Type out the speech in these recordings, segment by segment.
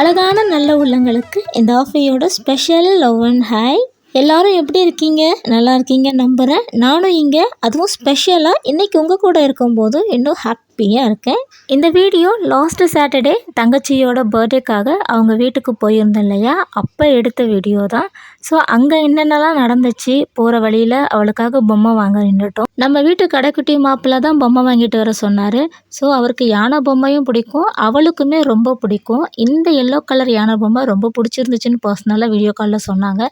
அழகான நல்ல உள்ளங்களுக்கு இந்த ஆஃபையோட ஸ்பெஷல் லவ் அண்ட் ஹாய் எல்லாரும் எப்படி இருக்கீங்க? நல்லா இருக்கீங்க நம்புகிறேன் நானும் இங்கே அதுவும் ஸ்பெஷலாக இன்றைக்கி உங்கள் கூட இருக்கும்போது இன்னும் ஹாப்பியாக இருக்கேன். இந்த வீடியோ லாஸ்ட்டு சாட்டர்டே தங்கச்சியோட பர்த்டேக்காக அவங்க வீட்டுக்கு போயிருந்தேன் இல்லையா? அப்போ எடுத்த வீடியோ தான். ஸோ அங்கே என்னென்னலாம் நடந்துச்சு? போகிற வழியில் அவளுக்காக பொம்மை வாங்க நின்றுட்டோம். நம்ம வீட்டு கடைக்குட்டி மாப்பிள்ள தான் பொம்மை வாங்கிட்டு வர சொன்னார். ஸோ அவருக்கு யானை பொம்மையும் பிடிக்கும். அவளுக்குமே ரொம்ப பிடிக்கும். இந்த எல்லோ கலர் யானை பொம்மை ரொம்ப பிடிச்சிருந்துச்சின்னு பர்சனலாக வீடியோ காலில் சொன்னாங்க.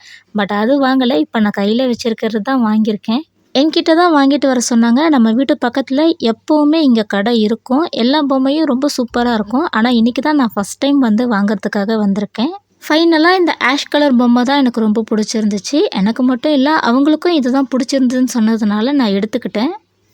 பட் அது வாங்கலை. இப்போ நான் கையில் வச்சுருக்கிறது தான் வாங்கியிருக்கேன். என்கிட்ட தான் வாங்கிட்டு வர சொன்னாங்க. நம்ம வீட்டு பக்கத்தில் எப்போவுமே இங்கே கடை இருக்கும். எல்லா பொம்மையும் ரொம்ப சூப்பராக இருக்கும். ஆனால் இன்றைக்கி தான் நான் ஃபஸ்ட் டைம் வந்து வாங்கிறதுக்காக வந்திருக்கேன். ஃபைனலாக இந்த ஆஷ் கலர் பொம்மை தான் எனக்கு ரொம்ப பிடிச்சிருந்துச்சு. எனக்கு மட்டும் இல்லை அவங்களுக்கும் இதுதான் பிடிச்சிருந்துன்னு சொன்னதுனால நான் எடுத்துக்கிட்டேன்.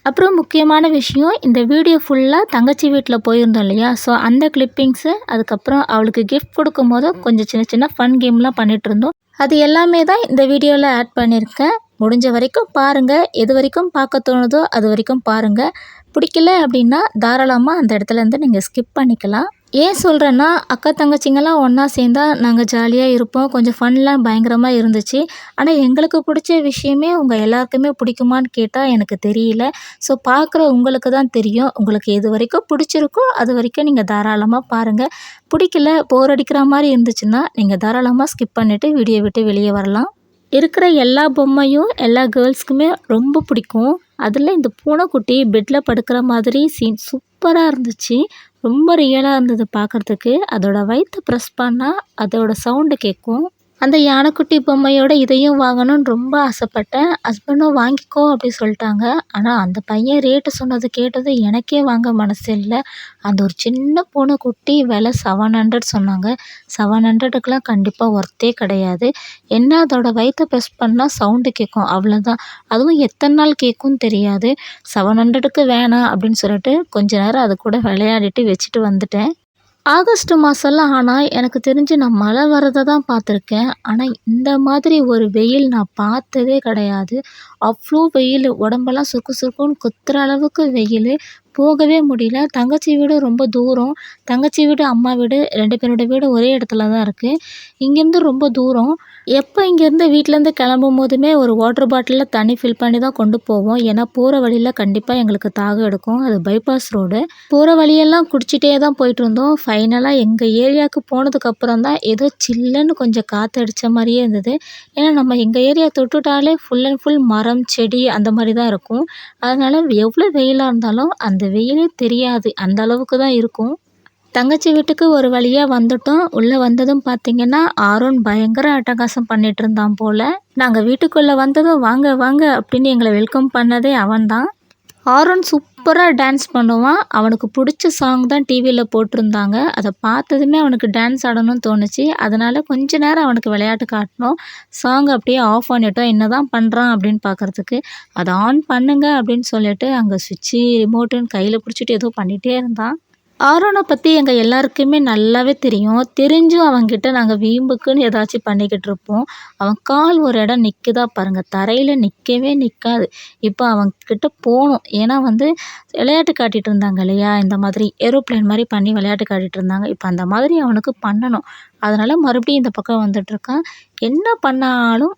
அப்புறம் முக்கியமான விஷயம் இந்த வீடியோ ஃபுல்லாக தங்கச்சி வீட்டில் போயிருந்தோம் இல்லையா? ஸோ அந்த கிளிப்பிங்ஸு அதுக்கப்புறம் அவளுக்கு கிஃப்ட் கொடுக்கும் போது கொஞ்சம் சின்ன சின்ன ஃபன் கேம்லாம் பண்ணிகிட்டு இருந்தோம். அது எல்லாமே தான் இந்த வீடியோவில் ஆட் பண்ணியிருக்கேன். முடிஞ்ச வரைக்கும் பாருங்கள் எது வரைக்கும் பார்க்க தோணுதோ அது வரைக்கும் பாருங்கள் பிடிக்கல அப்படின்னா தாராளமாக அந்த இடத்துலேருந்து நீங்கள் ஸ்கிப் பண்ணிக்கலாம். ஏன் சொல்கிறேன்னா அக்கா தங்கச்சிங்கெல்லாம் ஒன்றா சேர்ந்தால் நாங்கள் ஜாலியாக இருப்போம். கொஞ்சம் ஃபன்லாம் பயங்கரமாக இருந்துச்சு. ஆனால் எங்களுக்கு பிடிச்ச விஷயமே உங்கள் எல்லாருக்குமே பிடிக்குமான்னு கேட்டால் எனக்கு தெரியல. ஸோ பார்க்குற உங்களுக்கு தான் தெரியும். உங்களுக்கு எது வரைக்கும் பிடிச்சிருக்கோ அது வரைக்கும் நீங்கள் தாராளமாக பாருங்கள் பிடிக்கல போர் அடிக்கிற மாதிரி இருந்துச்சுன்னா நீங்கள் தாராளமாக ஸ்கிப் பண்ணிவிட்டு வீடியோ விட்டு வெளியே வரலாம். இருக்கிற எல்லா பொம்மையும் எல்லா கேர்ள்ஸ்க்குமே ரொம்ப பிடிக்கும். அதில் இந்த பூனைக்குட்டி பெட்டில் படுக்கிற மாதிரி சீன் சூப்பராக இருந்துச்சு. ரொம்ப ரியலாக இருந்தது பார்க்குறதுக்கு அதோடய வயிற்றை ப்ரெஸ் பண்ணால் அதோடய சவுண்டு கேட்கும் அந்த யானைக்குட்டி பொம்மையோட இதையும் வாங்கணும்னு ரொம்ப ஆசைப்பட்டேன். ஹஸ்பண்டும் வாங்கிக்கோ அப்படி சொல்லிட்டாங்க. ஆனால் அந்த பையன் ரேட்டு சொன்னது கேட்டது எனக்கே வாங்க மனசு இல்லை. அந்த ஒரு சின்ன பூனைக்குட்டி விலை செவன் ஹண்ட்ரட் சொன்னாங்க. செவன் ஹண்ட்ரடுக்கெலாம் கண்டிப்பாக ஒர்த்தே கிடையாது. என்ன அதோட வயிற்றை ப்ரெஸ் பண்ணால் சவுண்டு கேட்கும் அவ்வளோதான் அதுவும் எத்தனை நாள் கேட்கும் தெரியாது. செவன் ஹண்ட்ரடுக்கு வேணாம் அப்படின்னு சொல்லிட்டு கொஞ்ச நேரம் அது கூட விளையாடிட்டு வச்சுட்டு வந்துட்டேன். ஆகஸ்ட் மாதம்லாம் ஆனால் எனக்கு தெரிஞ்சு நான் மழை வரதை தான் பார்த்துருக்கேன். ஆனால் இந்த மாதிரி ஒரு வெயில் நான் பார்த்ததே கிடையாது. அவ்வளோ வெயில் உடம்பெல்லாம் சுக்கு சுக்குன்னு குத்துகிற அளவுக்கு வெயில் போகவே முடியல. தங்கச்சி வீடு ரொம்ப தூரம். தங்கச்சி வீடு அம்மா வீடு ரெண்டு பேரோட வீடு ஒரே இடத்துல தான் இருக்குது இங்கேருந்து ரொம்ப தூரம். எப்போ இங்கேருந்து வீட்டிலேருந்து கிளம்பும் போதுமே ஒரு வாட்டர் பாட்டிலில் தண்ணி ஃபில் பண்ணி தான் கொண்டு போவோம். ஏன்னா போகிற வழியில் கண்டிப்பாக எங்களுக்கு தாகம் எடுக்கும். அது பைபாஸ் ரோடு போகிற வழியெல்லாம் குடிச்சிட்டே தான் போயிட்டு இருந்தோம். ஃபைனலாக எங்கள் ஏரியாவுக்கு போனதுக்கப்புறம் தான் ஏதோ சில்லுன்னு கொஞ்சம் காற்று அடித்த மாதிரியே இருந்தது. ஏன்னா நம்ம எங்கள் ஏரியா தொட்டுட்டாலே ஃபுல் அண்ட் ஃபுல் மரம் செடி அந்த மாதிரி தான் இருக்கும். அதனால் எவ்வளோ வெயிலாக இருந்தாலும் அந்த வெயிலே தெரியாது. அந்த அளவுக்கு தான் இருக்கும். தங்கச்சி வீட்டுக்கு ஒரு வழியாக வந்துட்டோம். உள்ளே வந்ததும் பார்த்தீங்கன்னா ஆரோன் பயங்கர அட்டகாசம் பண்ணிட்டு இருந்தான் போல். நாங்கள் வீட்டுக்குள்ளே வந்ததும் வாங்க வாங்க அப்படின்னு எங்களை வெல்கம் பண்ணதே அவன்தான். ஆரோன் சூப்பராக டான்ஸ் பண்ணுவான். அவனுக்கு பிடிச்ச சாங் தான் டிவியில் போட்டிருந்தாங்க. அதை பார்த்ததுமே அவனுக்கு டான்ஸ் ஆடணும்னு தோணுச்சு. அதனால் கொஞ்ச நேரம் அவனுக்கு விளையாட்டு காட்டினோம் சாங் அப்படியே ஆஃப் பண்ணிட்டோம். என்ன தான் பண்ணுறான் அப்படின்னு பார்க்குறதுக்கு. அதை ஆன் பண்ணுங்க அப்படின்னு சொல்லிட்டு அங்கே சுவிட்சு ரிமோட்டுன்னு கையில் பிடிச்சிட்டு ஏதோ பண்ணிகிட்டே இருந்தான். ஆரோனை பற்றி எங்கள் எல்லாருக்குமே நல்லாவே தெரியும். தெரிஞ்சும் அவன்கிட்ட நாங்கள் வீம்புக்குன்னு ஏதாச்சும் பண்ணிக்கிட்டு இருப்போம். அவன் கால் ஒரு இடம் நிற்குதா பாருங்கள் தரையில் நிற்கவே நிற்காது இப்போ அவன்கிட்ட போகணும் ஏன்னா வந்து விளையாட்டு காட்டிகிட்டு இருந்தாங்க இல்லையா? இந்த மாதிரி ஏரோப்ளேன் மாதிரி பண்ணி விளையாட்டு காட்டிகிட்டு இருந்தாங்க. இப்போ அந்த மாதிரி அவனுக்கு பண்ணணும். அதனால் மறுபடியும் இந்த பக்கம் வந்துட்டுருக்கான். என்ன பண்ணாலும்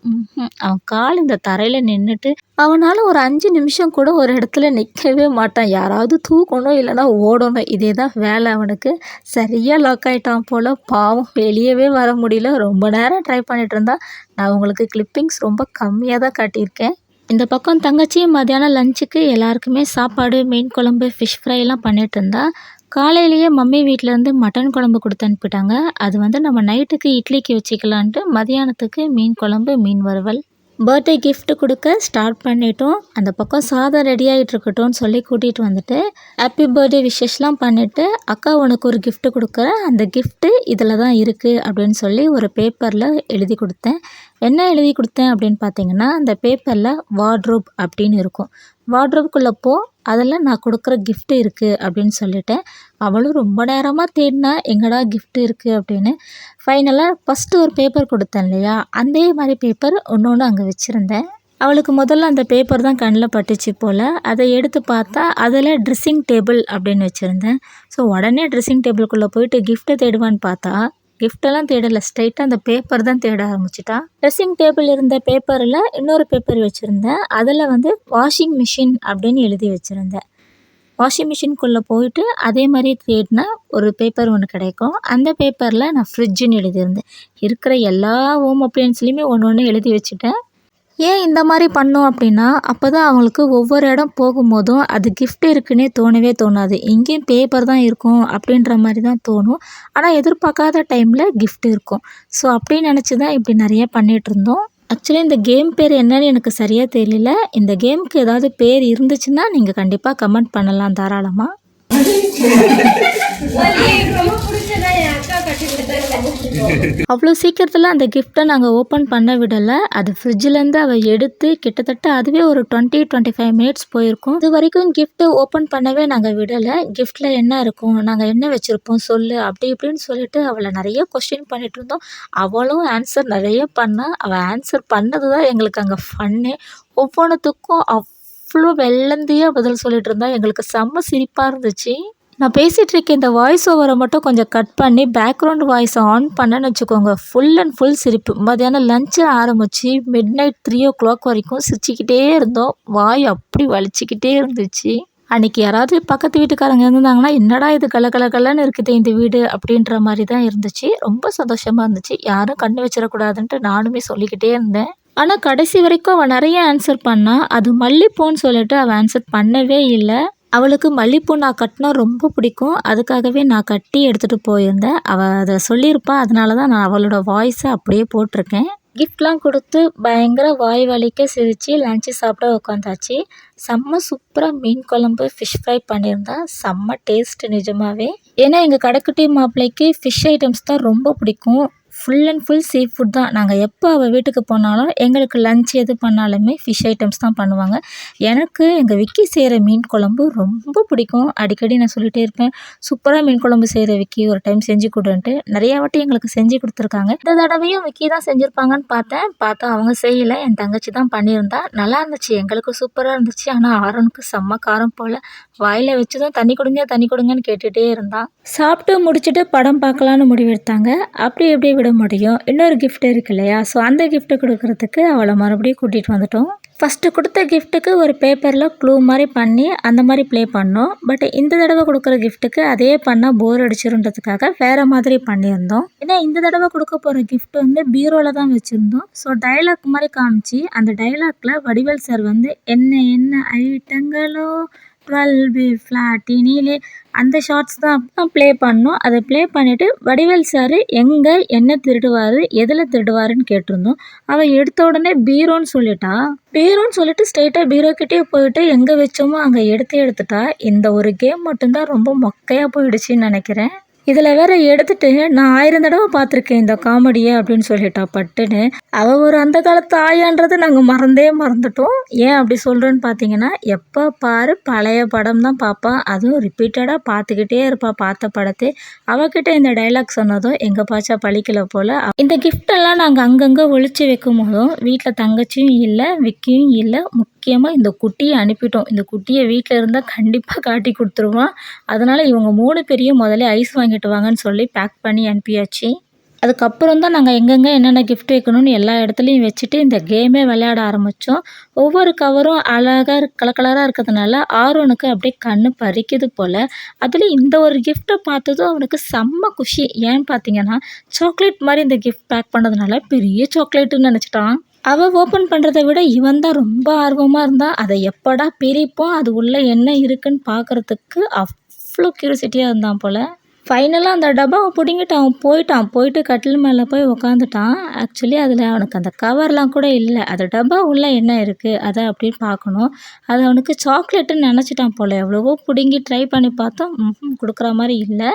அவன் கால் இந்த தரையில் நின்றுட்டு அவனால் ஒரு அஞ்சு நிமிஷம் கூட ஒரு இடத்துல நிற்கவே மாட்டான். யாராவது தூக்கணும் இல்லைனா ஓடணும். இதே தான் வேலை அவனுக்கு. சரியாக லாக் ஆகிட்டான் போல். பாவம் வெளியவே வர முடியல. ரொம்ப நேரம் ட்ரை பண்ணிகிட்டு இருந்தான். நான் உங்களுக்கு கிளிப்பிங்ஸ் ரொம்ப கம்மியாக தான் காட்டியிருக்கேன். இந்த பக்கம் தங்கச்சி மத்தியானம் லஞ்சுக்கு எல்லாருக்குமே சாப்பாடு மீன் குழம்பு ஃபிஷ் ஃப்ரைலாம் பண்ணிட்டு இருந்தா. காலையிலேயே மம்மி வீட்டிலேருந்து மட்டன் குழம்பு கொடுத்து அனுப்பிட்டாங்க. அது வந்து நம்ம நைட்டுக்கு இட்லிக்கு வச்சுக்கலான்ட்டு மதியானத்துக்கு மீன் குழம்பு மீன் வறுவல். பர்த்டே கிஃப்ட் கொடுக்க ஸ்டார்ட் பண்ணிட்டோம். அந்த பக்கம் சாதம் ரெடி ஆகிட்டு இருக்கட்டும்னு சொல்லி கூட்டிகிட்டு வந்துட்டு ஹாப்பி பர்த்டே விஷஸ்லாம் பண்ணிவிட்டு அக்கா உனக்கு ஒரு கிஃப்ட் கொடுக்குறேன். அந்த கிஃப்ட்டு இதில் தான் இருக்குது அப்படின்னு சொல்லி ஒரு பேப்பரில் எழுதி கொடுத்தேன். என்ன எழுதி கொடுத்தேன்? அப்படின்னு பார்த்தீங்கன்னா அந்த பேப்பரில் வார்ட்ரோப் அப்படின்னு இருக்கும். வார்ட்ரோப்குள்ளே போ அதில் நான் கொடுக்குற கிஃப்ட் இருக்குது அப்படின்னு சொல்லிட்டேன். அவளும் ரொம்ப நேரமாக தேடினா எங்கடா கிஃப்ட் இருக்குது அப்படின்னு. ஃபைனலாக ஃபஸ்ட்டு ஒரு பேப்பர் கொடுத்தேன் இல்லையா? அதே மாதிரி பேப்பர் ஒன்று ஒன்று அங்கே வச்சுருந்தேன். அவளுக்கு முதல்ல அந்த பேப்பர் தான் கண்ணில் பட்டுச்சு போல். அதை எடுத்து பார்த்தா அதில் ட்ரெஸ்ஸிங் டேபிள் அப்படின்னு வச்சுருந்தேன். ஸோ உடனே ட்ரெஸ்ஸிங் டேபிளுக்குள்ளே போயிட்டு கிஃப்ட்டை தேடுவான்னு பார்த்தா கிஃப்டெல்லாம் தேடலை. ஸ்ட்ரைட்டாக அந்த பேப்பர் தான் தேட ஆரம்பிச்சிட்டா. ட்ரெஸ்ஸிங் டேபிள் இருந்த பேப்பரில் இன்னொரு பேப்பர் வச்சுருந்தேன். அதில் வந்து வாஷிங் மிஷின் அப்படின்னு எழுதி வச்சுருந்தேன். வாஷிங் மிஷின்குள்ளே போயிட்டு அதே மாதிரி தேடினா ஒரு பேப்பர் ஒன்று கிடைக்கும். அந்த பேப்பரில் நான் ஃப்ரிட்ஜுன்னு எழுதியிருந்தேன். இருக்கிற எல்லா ஹோம் அப்ளையன்ஸ்லேயுமே ஒன்று ஒன்று எழுதி வச்சுட்டேன். ஏன் இந்த மாதிரி பண்ணோம் அப்படின்னா அப்போ தான் அவங்களுக்கு ஒவ்வொரு இடம் போகும்போதும் அது கிஃப்ட் இருக்குன்னே தோணவே தோணாது. எங்கேயும் பேப்பர் தான் இருக்கும் அப்படின்ற மாதிரி தான் தோணும். ஆனால் எதிர்பார்க்காத டைமில் கிஃப்ட் இருக்கும். ஸோ அப்படின்னு நினச்சி தான் இப்படி நிறைய பண்ணிகிட்டு இருந்தோம். ஆக்சுவலி இந்த கேம் பேர் என்னன்னு எனக்கு சரியாக தெரியல. இந்த கேமுக்கு ஏதாவது பேர் இருந்துச்சுன்னா நீங்கள் கண்டிப்பாக கமெண்ட் பண்ணலாம் தாராளமாக அவ்வளோ சீக்கிரத்தில் அந்த கிஃப்ட்டை நாங்கள் ஓப்பன் பண்ண விடலை. அது ஃப்ரிட்ஜிலேருந்து அவள் எடுத்து கிட்டத்தட்ட அதுவே ஒரு டுவெண்ட்டி டுவெண்ட்டி ஃபைவ் மினிட்ஸ் போயிருக்கும். இது வரைக்கும் கிஃப்ட்டு ஓப்பன் பண்ணவே நாங்கள் விடலை. கிஃப்ட்டில் என்ன இருக்கும் நாங்கள் என்ன வச்சுருப்போம் சொல்லு அப்படி இப்படின்னு சொல்லிட்டு அவளை நிறைய கொஸ்டின் பண்ணிகிட்டு இருந்தோம். அவளும் ஆன்சர் நிறைய பண்ணா. அவள் ஆன்சர் பண்ணது தான் எங்களுக்கு அங்கே ஃபன்னே ஒவ்வொன்றுத்துக்கும் அவ்வளோ வெள்ளந்தியாக பதில் சொல்லிட்டு இருந்தா எங்களுக்கு செம்ம சிரிப்பாக இருந்துச்சு. நான் பேசிகிட்டு இருக்க இந்த வாய்ஸ் ஓவரை மட்டும் கொஞ்சம் கட் பண்ணி பேக்ரவுண்ட் வாய்ஸை ஆன் பண்ணேன்னு வச்சுக்கோங்க. ஃபுல் அண்ட் ஃபுல் சிரிப்பு. மதியானம் லஞ்சு ஆரம்பித்து midnight three o'clock வரைக்கும் சிரிச்சிக்கிட்டே இருந்தோம். வாய் அப்படி வலிச்சிக்கிட்டே இருந்துச்சு. அன்றைக்கி யாராவது பக்கத்து வீட்டுக்காரங்க இருந்தாங்கன்னா என்னடா இது கல இருக்குது இந்த வீடு அப்படின்ற மாதிரி தான் இருந்துச்சு. ரொம்ப சந்தோஷமாக இருந்துச்சு. யாரும் கண்ணு வச்சிடக்கூடாதுன்ட்டு நானுமே சொல்லிக்கிட்டே இருந்தேன். ஆனால் கடைசி வரைக்கும் அவள் நிறைய ஆன்சர் பண்ணா அது மல்லிப்பூன்னு சொல்லிட்டு அவள் ஆன்சர் பண்ணவே இல்லை. அவளுக்கு மல்லிப்பூ நான் கட்டினா ரொம்ப பிடிக்கும். அதுக்காகவே நான் கட்டி எடுத்துகிட்டு போயிருந்தேன். அவள் அதை சொல்லியிருப்பா. அதனால தான் நான் அவளோட வாய்ஸை அப்படியே போட்டிருக்கேன். கிஃப்ட்லாம் கொடுத்து பயங்கர வாய் வலிக்க சிரித்து லஞ்சு சாப்பிட உட்காந்தாச்சு செம்ம சூப்பராக மீன் குழம்பு ஃபிஷ் ஃப்ரை பண்ணியிருந்தா. செம்ம டேஸ்ட் நிஜமாவே. ஏன்னா எங்கள் கடைக்குட்டி மாப்பிள்ளைக்கு ஃபிஷ் ஐட்டம்ஸ் தான் ரொம்ப பிடிக்கும். Full and full seafood தான். நாங்கள் எப்போ அவள் வீட்டுக்கு போனாலும் எங்களுக்கு லஞ்ச் எது பண்ணாலுமே ஃபிஷ் ஐட்டம்ஸ் தான் பண்ணுவாங்க. எனக்கு எங்கள் விக்கி செய்கிற மீன் குழம்பு ரொம்ப பிடிக்கும். அடிக்கடி நான் சொல்லிகிட்டே இருப்பேன். சூப்பராக மீன் குழம்பு செய்கிற விக்கி ஒரு டைம் செஞ்சு கொடுன்ட்டு நிறையா வாட்டி எங்களுக்கு செஞ்சு கொடுத்துருக்காங்க. இந்த தடவையும் விக்கி தான் செஞ்சுருப்பாங்கன்னு பார்த்தேன். பார்த்தா அவங்க செய்யலை. என் தங்கச்சி தான் பண்ணியிருந்தா. நல்லா இருந்துச்சு. எங்களுக்கு சூப்பராக இருந்துச்சு. ஆனால் ஆரோனுக்கு செம்ம காரம் போல். வாயில் வச்சு தான் தண்ணி கொடுங்க தண்ணி கொடுங்கன்னு கேட்டுகிட்டே இருந்தான். சாப்பிட்டு முடிச்சுட்டு படம் பார்க்கலான்னு முடிவெடுத்தாங்க. அப்படி எப்படி விட முடியும்? இன்னொரு கிஃப்ட் இருக்கு இல்லையா? ஸோ அந்த கிஃப்ட்டு கொடுக்கறதுக்கு அவளை மறுபடியும் கூட்டிகிட்டு வந்துட்டோம். ஃபஸ்ட்டு கொடுத்த கிஃப்ட்டுக்கு ஒரு பேப்பரில் க்ளூ மாதிரி பண்ணி அந்த மாதிரி ப்ளே பண்ணோம். பட் இந்த தடவை கொடுக்குற கிஃப்ட்டுக்கு அதே பண்ணால் போர் அடிச்சிருன்றதுக்காக வேறு மாதிரி பண்ணியிருந்தோம். ஏன்னா இந்த தடவை கொடுக்க போகிற கிஃப்ட் வந்து பீரோவில் தான் வச்சுருந்தோம். ஸோ டைலாக் மாதிரி காமிச்சு அந்த டைலாக்ல வடிவேல் சார் வந்து என்ன என்ன ஐட்டங்களோ டுவெல் பி ஃப்ளாட்டினிலே அந்த ஷார்ட்ஸ் தான் தான் ப்ளே பண்ணோம். அதை ப்ளே பண்ணிவிட்டு வடிவேல் சார் எங்கே என்ன திருடுவார் எதில் திருடுவாருன்னு கேட்டிருந்தோம். அவள் எடுத்த உடனே பீரோன்னு சொல்லிட்டா. பீரோன்னு சொல்லிட்டு ஸ்ட்ரெயிட்டாக பீரோக்கிட்டே போயிட்டு எங்கே வச்சோமோ அங்கே எடுத்து எடுத்துட்டா. இந்த ஒரு கேம் மட்டும்தான் ரொம்ப மொக்கையாக போயிடுச்சுன்னு நினைக்கிறேன். இதில் வேற எடுத்துட்டு நான் ஆயிரம் தடவை பார்த்துருக்கேன் இந்த காமெடியை அப்படின்னு சொல்லிட்டா பட்டுன்னு. அவள் ஒரு அந்த காலத்து ஆயான்றது நாங்கள் மறந்தே மறந்துட்டோம். ஏன் அப்படி சொல்கிறேன்னு பார்த்தீங்கன்னா எப்போ பாரு பழைய படம் தான் பார்ப்பான் அதுவும் ரிப்பீட்டடாக பார்த்துக்கிட்டே இருப்பாள் பார்த்த படத்தை. அவகிட்ட இந்த டைலாக் சொன்னதும் எங்கள் பாச்சா பழிக்கல போல். இந்த கிஃப்டெல்லாம் நாங்கள் அங்கங்கே ஒழிச்சு வைக்கும் போதும் வீட்டில் தங்கச்சியும் இல்லை விக்கியும் இல்லை முக்கியமாக இந்த குட்டியை அனுப்பிட்டோம். இந்த குட்டியை வீட்டில் இருந்தால் கண்டிப்பாக காட்டி கொடுத்துருவான். அதனால் இவங்க மூணு பேரையும் முதல்ல ஐஸ் வாங்கிட்டு வாங்கன்னு சொல்லி பேக் பண்ணி அனுப்பியாச்சு. அதுக்கப்புறம் தான் நாங்கள் எங்கெங்கே என்னென்ன கிஃப்ட் வைக்கணும்னு எல்லா இடத்துலையும் வச்சுட்டு இந்த கேமே விளையாட ஆரம்பித்தோம் ஒவ்வொரு கவரும் அழகாக கலர் கலராக இருக்கிறதுனால ஆர்வனுக்கு அப்படியே கண்ணு பறிக்குது போல். அதில் இந்த ஒரு கிஃப்ட்டை பார்த்ததும் அவனுக்கு செம்ம குஷி. ஏன்னு பார்த்தீங்கன்னா சாக்லேட் மாதிரி இந்த கிஃப்ட் பேக் பண்ணதுனால பெரிய சாக்லேட்டுன்னு நினச்சிட்டான். அவள் ஓப்பன் பண்ணுறத விட இவன் தான் ரொம்ப ஆர்வமாக இருந்தான் அதை எப்படா பிரிப்போம் அது உள்ளே என்ன இருக்குன்னு பார்க்குறதுக்கு அவ்வளோ க்யூரிசிட்டியாக இருந்தான் போல். ஃபைனலாக அந்த டப்பாவை பிடுங்கிட்டு அவன் போயிட்டான். போயிட்டு கட்டில் மேலே போய் உக்காந்துட்டான். ஆக்சுவலி அதில் அவனுக்கு அந்த கவர்லாம் கூட இல்லை. அது டப்பா உள்ளே என்ன இருக்குது அதை அப்படின்னு பார்க்கணும். அது அவனுக்கு சாக்லேட்டுன்னு நினச்சிட்டான் போல். எவ்வளவோ பிடுங்கி ட்ரை பண்ணி பார்த்தோம் கொடுக்குற மாதிரி இல்லை.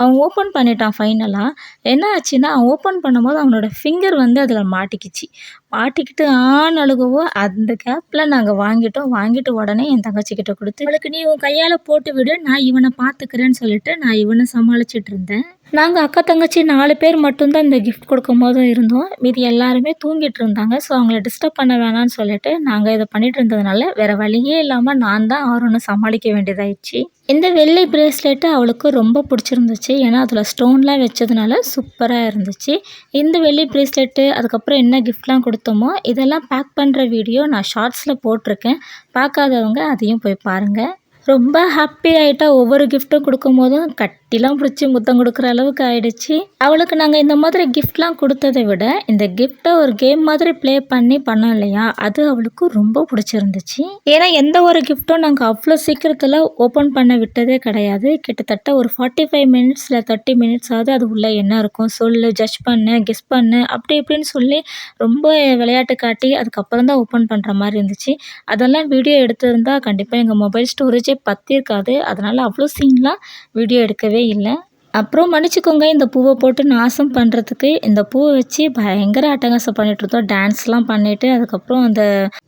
அவன் ஓப்பன் பண்ணிட்டான் ஃபைனலாக என்ன ஆச்சுன்னா அவன் ஓப்பன் பண்ணும்போது அவனோட ஃபிங்கர் வந்து அதில் மாட்டிக்கிச்சு. மாட்டிக்கிட்டு ஆண் அழுகவோ அந்த கேப்பில் நாங்கள் வாங்கிட்டோம். வாங்கிட்டு உடனே என் தங்கச்சிக்கிட்ட கொடுத்து அவளுக்கு நீ உன் கையால் போட்டு விடு நான் இவனை பார்த்துக்கிறேன்னு சொல்லிட்டு நான் இவனை சமாளிச்சிட்டு இருந்தேன். நாங்கள் அக்கா தங்கச்சி நாலு பேர் மட்டும்தான் இந்த கிஃப்ட் கொடுக்கும்போது இருந்தோம். மீதி எல்லாருமே தூங்கிட்டு இருந்தாங்க. ஸோ அவங்கள டிஸ்டர்ப் பண்ண வேணாம்னு சொல்லிட்டு நாங்கள் இதை பண்ணிட்டு இருந்ததுனால வேறு வழியே இல்லாமல் நான் தான் ஆரோன்னு சமாளிக்க வேண்டியதாயிடுச்சு. இந்த வெள்ளி பிரேஸ்லெட்டு அவளுக்கு ரொம்ப பிடிச்சிருந்துச்சு. ஏன்னா அதில் ஸ்டோன்லாம் வச்சதுனால சூப்பராக இருந்துச்சு. இந்த வெள்ளி பிரேஸ்லெட்டு அதுக்கப்புறம் என்ன கிஃப்ட்லாம் கொடுத்தோமோ இதெல்லாம் பேக் பண்ணுற வீடியோ நான் ஷார்ட்ஸில் போட்டிருக்கேன். பார்க்காதவங்க அதையும் போய் பாருங்கள் ரொம்ப ஹாப்பி ஆகிட்டா ஒவ்வொரு கிஃப்ட்டும் கொடுக்கும்போதும் கட்டிலாம் பிடிச்சி முத்தம் கொடுக்குற அளவுக்கு ஆயிடுச்சு. அவளுக்கு நாங்கள் இந்த மாதிரி கிஃப்ட்லாம் கொடுத்ததை விட இந்த கிஃப்ட்டை ஒரு கேம் மாதிரி ப்ளே பண்ணி பண்ணோம் இல்லையா அது அவளுக்கு ரொம்ப பிடிச்சிருந்துச்சு. ஏன்னா எந்த ஒரு கிஃப்ட்டும் நாங்கள் அவ்வளோ சீக்கிரத்தில் ஓப்பன் பண்ண விட்டதே கிடையாது. கிட்டத்தட்ட ஒரு ஃபார்ட்டி ஃபைவ் மினிட்ஸில் தேர்ட்டி மினிட்ஸ் ஆகுது அது உள்ளே என்ன இருக்கும் சொல்லு ஜட்ஜ் பண்ணு கெஸ் பண்ணு அப்படி இப்படின்னு சொல்லி ரொம்ப விளையாட்டு காட்டி அதுக்கப்புறம் தான் ஓப்பன் பண்ணுற மாதிரி இருந்துச்சு. அதெல்லாம் வீடியோ எடுத்திருந்தால் கண்டிப்பாக எங்கள் மொபைல் ஸ்டோரேஜே பற்றிருக்காது அதனால் அவ்வளோ சீன்லாம் வீடியோ எடுக்கவே இல்லை அப்புறம் மன்னிச்சுக்கோங்க இந்த பூவை போட்டு நாசம் பண்ணுறதுக்கு இந்த பூவை வச்சு பயங்கர அட்டகாசம் பண்ணிட்டு இருந்தோம். டான்ஸ்லாம் பண்ணிட்டு அதுக்கப்புறம் அந்த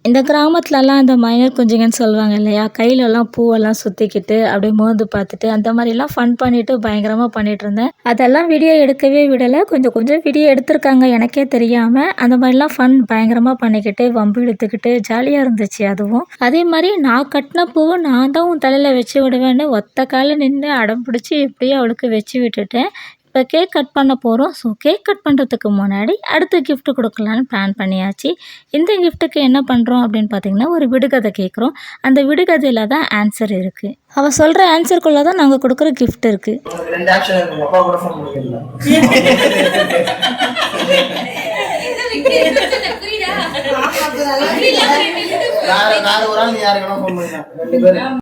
இந்த கிராமத்துலலாம் அந்த மைனர் குஞ்சுங்கன்னு சொல்லுவாங்க இல்லையா கையிலலாம் பூவெல்லாம் சுற்றிக்கிட்டு அப்படியே மோந்து பார்த்துட்டு அந்த மாதிரிலாம் ஃபன் பண்ணிட்டு பயங்கரமாக பண்ணிட்டு இருந்தேன். அதெல்லாம் வீடியோ எடுக்கவே விடலை. கொஞ்சம் கொஞ்சம் வீடியோ எடுத்திருக்காங்க எனக்கே தெரியாமல் அந்த மாதிரிலாம் ஃபன் பயங்கரமாக பண்ணிக்கிட்டு வம்பு எடுத்துக்கிட்டு ஜாலியாக இருந்துச்சு அதுவும். அதே மாதிரி நான் கட்டின பூவை நான் தான் உன் தலையில் வச்சு விடுவேன்னு ஒத்த காலில் நின்று அடம் பிடிச்சி இப்படியே அவளுக்கு வச்சு விட்டுட்டேன் இப்போ கேக் கட் பண்ண போகிறோம் ஸோ கேக் கட் பண்ணுறதுக்கு முன்னாடி அடுத்த கிஃப்ட் கொடுக்கலான்னு பிளான் பண்ணியாச்சு. இந்த கிஃப்ட்டுக்கு என்ன பண்ணுறோம் அப்படின்னு பார்த்தீங்கன்னா ஒரு விடுகதை கேட்குறோம் அந்த விடுகதையில் தான் ஆன்சர் இருக்குது அவள் சொல்கிற ஆன்சருக்குள்ளே தான் நாங்கள் கொடுக்குற கிஃப்ட் இருக்குது ரெண்டு பேரும்.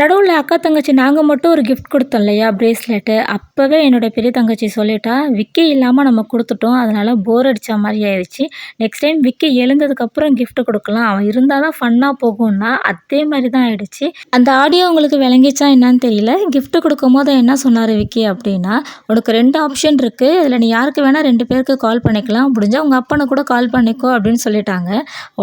நடுவில் அக்கா தங்கச்சி நாங்கள் மட்டும் ஒரு கிஃப்ட் கொடுத்தோம் இல்லையா ப்ரேஸ்லெட்டு அப்போவே என்னோட பெரிய தங்கச்சி சொல்லிட்டா விக்கி இல்லாமல் நம்ம கொடுத்துட்டோம் அதனால் போர் அடித்த மாதிரி ஆயிடுச்சு. நெக்ஸ்ட் டைம் விக்கி எழுந்ததுக்கப்புறம் கிஃப்ட் கொடுக்கலாம். அவன் இருந்தால் தான் ஃபன்னாக போகும்னா அதே மாதிரி தான் ஆயிடுச்சு. அந்த ஆடியோ உங்களுக்கு விளங்கிச்சா என்னன்னு தெரியல. கிஃப்ட் கொடுக்கும் போது என்ன சொன்னார் விக்கி அப்படின்னா உனக்கு ரெண்டு ஆப்ஷன் இருக்குது இதில் நீ யாருக்கு வேணால் ரெண்டு பேருக்கு கால் பண்ணிக்கலாம். முடிஞ்சால் உங்கள் அப்பனை கூட கால் பண்ணிக்கோ அப்படின்னு சொல்லிட்டாங்க.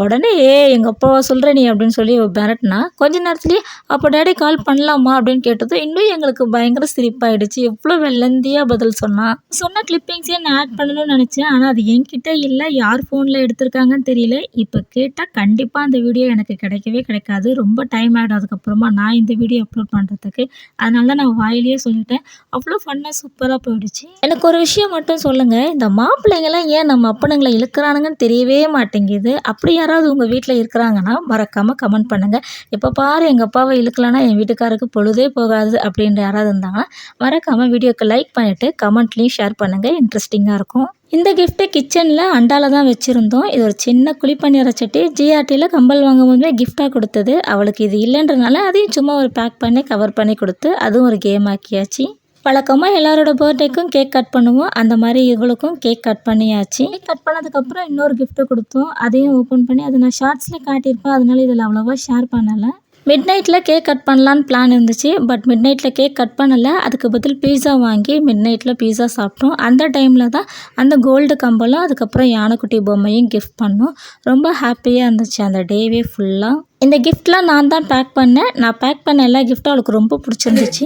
உடனே ஏ எங்கள் அப்பாவை சொல்கிற நீ? அப்படின்னு சொல்லி மிரட்டினா கொஞ்ச நேரத்துலேயே அப்போ டேடி கால் பண்ணலாமா அப்படின்னு கேட்டதும் இன்னும் எங்களுக்கு பயங்கர சிரிப்பாயிடுச்சு. எவ்வளோ வெள்ளந்தியாக பதில் சொன்னான் சொன்ன கிளிப்பிங்ஸே நான் ஆட் பண்ணணும்னு நினச்சேன். ஆனால் அது என்கிட்ட இல்லை. யார் ஃபோனில் எடுத்திருக்காங்கன்னு தெரியல. இப்போ கேட்டால் கண்டிப்பாக அந்த வீடியோ எனக்கு கிடைக்கவே கிடைக்காது. ரொம்ப டைம் ஆகிடும் அதுக்கப்புறமா நான் இந்த வீடியோ அப்லோட் பண்ணுறதுக்கு அதனால தான் நான் வாயிலேயே சொல்லிட்டேன். அவ்வளோ ஃபன்னாக சூப்பராக போயிடுச்சு. எனக்கு ஒரு விஷயம் மட்டும் சொல்லுங்கள் இந்த மாப்பிள்ளைங்களாம் ஏன் நம்ம அப்பனுங்களை இழுக்கிறானுங்கன்னு தெரியவே மாட்டேங்குது. அப்படி யாராவது உங்கள் வீட்டில் இருக்கிறாங்கன்னா மறக்காமல் கமெண்ட் பண்ணுங்கள் இப்போ பாரு எங்கள் அப்பாவை இழுக்கலான்னா என் வீட்டுக்காருக்கு பொழுதே போகாது அப்படின்ற யாராவது இருந்தாங்கன்னா மறக்காமல் வீடியோக்கு லைக் பண்ணிவிட்டு கமெண்ட்லேயும் ஷேர் பண்ணுங்கள் இன்ட்ரெஸ்டிங்காக இருக்கும். இந்த கிஃப்ட்டு கிச்சனில் அண்டால தான் வச்சுருந்தோம். இது ஒரு சின்ன குழிப்பணியார சட்டி. ஜிஆர்டியில் கம்பல் வாங்கும் போதுமே கிஃப்டாக கொடுத்தது. அவளுக்கு இது இல்லைன்றனால அதையும் சும்மா ஒரு பேக் பண்ணி கவர் பண்ணி கொடுத்து அதுவும் ஒரு கேம் ஆக்கியாச்சு. வழக்கமாக எல்லாரோட பர்த்டேக்கும் கேக் கட் பண்ணுவோம். அந்த மாதிரி இவளுக்கும் கேக் கட் பண்ணியாச்சு. கேக் கட் பண்ணதுக்கப்புறம் இன்னொரு கிஃப்ட்டு கொடுத்தோம். அதையும் ஓப்பன் பண்ணி அதை நான் ஷார்ட்ஸில் காட்டியிருப்பேன். அதனால இதில் அவ்வளோவா ஷேர் பண்ணலை. மிட் நைட்டில் கேக் கட் பண்ணலான்னு பிளான் இருந்துச்சு பட் மிட் நைட்டில் கேக் கட் பண்ணலை. அதுக்கு பதில் பீஸா வாங்கி மிட் நைட்டில் பீஸா சாப்பிட்டோம். அந்த டைமில் தான் அந்த கோல்டு கம்பலும் அதுக்கப்புறம் யானைக்குட்டி பொம்மையும் கிஃப்ட் பண்ணோம். ரொம்ப ஹாப்பியாக இருந்துச்சு. அந்த டேவே ஃபுல்லாக இந்த கிஃப்ட்லாம் நான் தான் பேக் பண்ணேன். நான் பேக் பண்ண எல்லா கிஃப்ட்டும் அவளுக்கு ரொம்ப பிடிச்சிருந்துச்சு.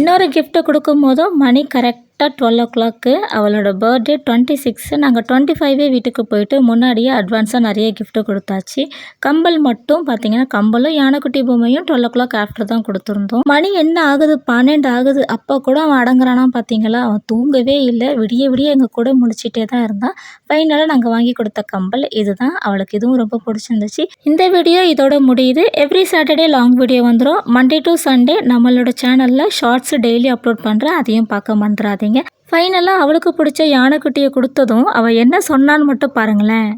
இன்னொரு கிஃப்ட்டை கொடுக்கும் போதும் மணி கரெக்டாக டுவெல் ஓ கிளாக்கு அவளோட பர்த்டே டுவெண்ட்டி சிக்ஸு நாங்கள் டுவெண்ட்டி ஃபைவே வீட்டுக்கு போயிட்டு முன்னாடியே அட்வான்ஸாக நிறைய கிஃப்ட்டு கொடுத்தாச்சு. கம்பல் மட்டும் பார்த்தீங்கன்னா கம்பலும் யானைக்குட்டி பொம்மையும் டுவெல் ஓ கிளாக் ஆஃப்டர் தான் கொடுத்துருந்தோம். மணி என்ன ஆகுது? பன்னெண்டு ஆகுது. அப்போ கூட அவன் அடங்குறானா பார்த்தீங்களா அவன் தூங்கவே இல்லை. விடிய விடிய எங்கள் கூட முடிச்சிட்டே தான் இருந்தான். ஃபைனலாக நாங்கள் வாங்கி கொடுத்த கம்பல் இதுதான். அவளுக்கு இதுவும் ரொம்ப பிடிச்சிருந்துச்சு. இந்த வீடியோ இதோட முடியுது. எவ்ரி சாட்டர்டே லாங் வீடியோ வந்துடும் மண்டே டு சண்டே நம்மளோட சேனலில் ஷார்ட்ஸ் டெய்லி அப்லோட் பண்ணுறேன் அதையும் பார்க்க மறந்துடாதீங்க. ஃபைனலாக அவளுக்கு பிடிச்ச யானைக்குட்டியை கொடுத்ததும் அவள் என்ன சொன்னான்னு மட்டும் பாருங்களேன்.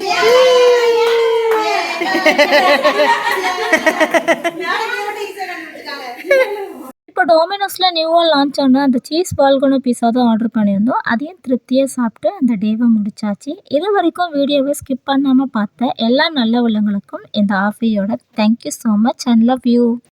இப்போ டொமினோஸில் நியூவாக லான்ச் ஆன அந்த சீஸ் பால்கோனோ பீஸா தான் ஆர்டர் பண்ணியிருந்தோம். அதையும் திருப்தியாக சாப்பிட்டு அந்த டேவை முடிச்சாச்சு. இது வரைக்கும் வீடியோவை ஸ்கிப் பண்ணாமல் பார்த்த எல்லா நல்ல உள்ளங்களுக்கும் இந்த ஆஃபியோட thank you so much and love you